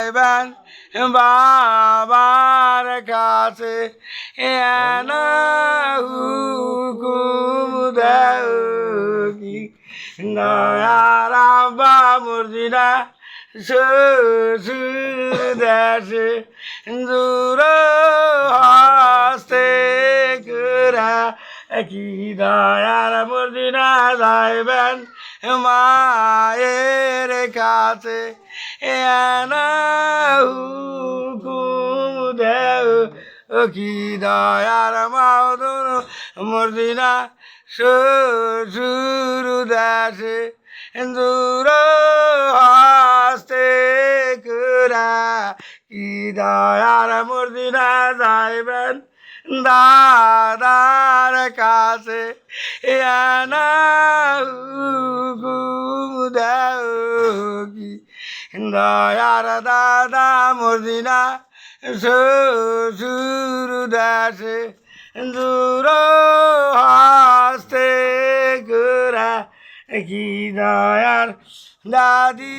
যাইবেন বাবার কাছে হুকুম দেও কি? নয়ার মুরজিনা শ্বশুর দেশে দূর হস্তে করা কি? দয়ার মুরজিনা যাইবেন মায়ের কাছে। কি দয়ার মাউদুন মুরদিনা শ্বশুর দাসে দূর হস্তে করা কি দয়ার মুরদিনা যাইবেন দাদার কাছে এনা হুকুম দেও কি দয়ার দাদা মর্দিনা শ্বশুর দাসে দূর হাসতে গোরা কি দয়ার দাদি।